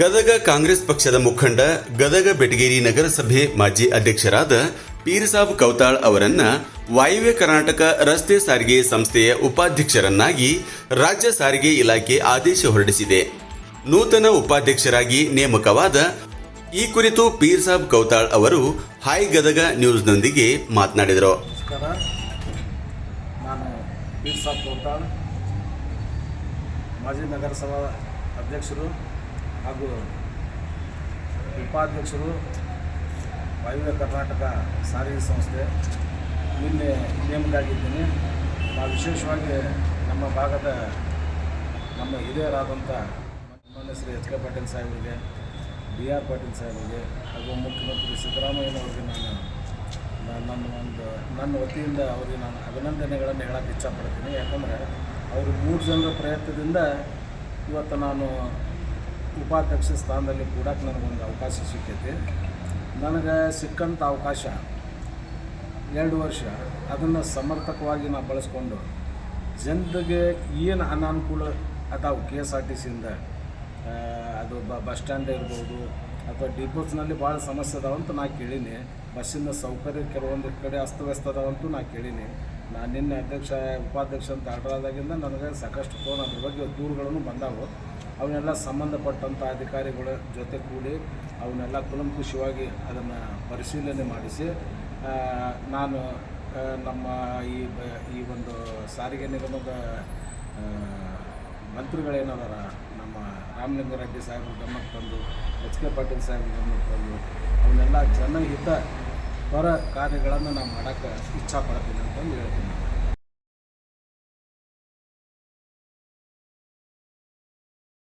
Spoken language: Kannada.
ಗದಗ ಕಾಂಗ್ರೆಸ್ ಪಕ್ಷದ ಮುಖಂಡ ಗದಗ ಬೆಟಗೇರಿ ನಗರಸಭೆ ಮಾಜಿ ಅಧ್ಯಕ್ಷರಾದ ಪೀರ್ಸಾಬ್ ಕೌತಾಳ್ ಅವರನ್ನ ವಾಯುವ್ಯ ಕರ್ನಾಟಕ ರಸ್ತೆ ಸಾರಿಗೆ ಸಂಸ್ಥೆಯ ಉಪಾಧ್ಯಕ್ಷರನ್ನಾಗಿ ರಾಜ್ಯ ಸಾರಿಗೆ ಇಲಾಖೆ ಆದೇಶ ಹೊರಡಿಸಿದೆ. ನೂತನ ಉಪಾಧ್ಯಕ್ಷರಾಗಿ ನೇಮಕವಾದ ಈ ಕುರಿತು ಪೀರ್ಸಾಬ್ ಕೌತಾಳ್ ಅವರು ಹಾಯ್ ಗದಗ ನ್ಯೂಸ್ನೊಂದಿಗೆ ಮಾತನಾಡಿದರು. ಮಾಜಿ ನಗರಸಭಾ ಅಧ್ಯಕ್ಷರು ಹಾಗೂ ಉಪಾಧ್ಯಕ್ಷರು ವಾಯುವ್ಯ ಕರ್ನಾಟಕ ಸಾರಿಗೆ ಸಂಸ್ಥೆ ನಿನ್ನೆ ನೇಮಕ ಆಗಿದ್ದೀನಿ ನಾವು ವಿಶೇಷವಾಗಿ ನಮ್ಮ ಭಾಗದ ನಮ್ಮ ಹಿರಿಯರಾದಂಥ ಮಾನ್ಯ ಶ್ರೀ ಎಚ್ ಕೆ ಪಾಟೀಲ್ ಸಾಹೇಬರಿಗೆ, ಬಿ ಆರ್ ಪಾಟೀಲ್ ಸಾಹೇಬರಿಗೆ ಹಾಗೂ ಮುಖ್ಯಮಂತ್ರಿ ಸಿದ್ದರಾಮಯ್ಯನವರಿಗೆ ನಾನು ನನ್ನ ಒಂದು, ನನ್ನ ವತಿಯಿಂದ ಅವರಿಗೆ ನಾನು ಅಭಿನಂದನೆಗಳನ್ನು ಹೇಳಕ್ಕೆ ಇಚ್ಛಪಡ್ತೀನಿ. ಯಾಕಂದರೆ ಅವರು ಮೂರು ಜನರ ಪ್ರಯತ್ನದಿಂದ ಇವತ್ತು ನಾನು ಉಪಾಧ್ಯಕ್ಷ ಸ್ಥಾನದಲ್ಲಿ ಕೂಡಕ್ಕೆ ನನಗೊಂದು ಅವಕಾಶ ಸಿಕ್ಕೈತಿ. ನನಗೆ ಸಿಕ್ಕಂಥ ಅವಕಾಶ ಎರಡು ವರ್ಷ. ಅದನ್ನು ಸಮರ್ಥಕವಾಗಿ ನಾನು ಬಳಸ್ಕೊಂಡು ಜನರಿಗೆ ಏನು ಅನಾನುಕೂಲ ಅದಾವೆ ಕೆ ಎಸ್ ಆರ್ ಟಿ ಸಿಯಿಂದ ಅದು ಬಸ್ ಸ್ಟ್ಯಾಂಡ್ ಇರ್ಬೋದು ಅಥವಾ ಡಿಪೋಸ್ನಲ್ಲಿ ಭಾಳ ಸಮಸ್ಯೆ ಅದಾವಂತ ನಾ ಕೇಳೀನಿ. ಬಸ್ಸಿನ ಸೌಕರ್ಯ ಕೆಲವೊಂದು ಕಡೆ ಅಸ್ತವ್ಯಸ್ತ ಅದಾವಂತೂ ನಾ ಕೇಳೀನಿ. ನಾನು ನಿನ್ನೆ ಅಧ್ಯಕ್ಷ, ಉಪಾಧ್ಯಕ್ಷ ಅಂತ ಆರ್ಡರ್ ನನಗೆ ಸಾಕಷ್ಟು ಫೋನ್ ಅದ್ರ ಬಗ್ಗೆ ದೂರುಗಳನ್ನು ಬಂದಾವು. ಅವನ್ನೆಲ್ಲ ಸಂಬಂಧಪಟ್ಟಂಥ ಅಧಿಕಾರಿಗಳ ಜೊತೆ ಕೂಡಿ ಅವನ್ನೆಲ್ಲ ಕುಲಂಕುಷವಾಗಿ ಅದನ್ನು ಪರಿಶೀಲನೆ ಮಾಡಿಸಿ ನಾನು ನಮ್ಮ ಈ ಬ- ಈ ಒಂದು ಸಾರಿಗೆ ನಿಗಮದ ಮಂತ್ರಿಗಳೇನದಾರ ನಮ್ಮ ರಾಮಲಿಂಗಾರೆಡ್ಡಿ ಸಾಹೇಬ್ರ ಗಮನಕ್ಕೆ ತಂದು, ಎಚ್ ಕೆ ಪಾಟೀಲ್ ಸಾಹೇಬ್ರ ಗಮನಕ್ಕೆ ತಂದು ಅವನ್ನೆಲ್ಲ ಜನಹಿತ ಪರ ಕಾರ್ಯಗಳನ್ನು ನಾನು ಮಾಡೋಕ್ಕೆ ಇಚ್ಛಾಪಡ್ತೀನಿ ಅಂತಂದು ಹೇಳ್ತೀನಿ.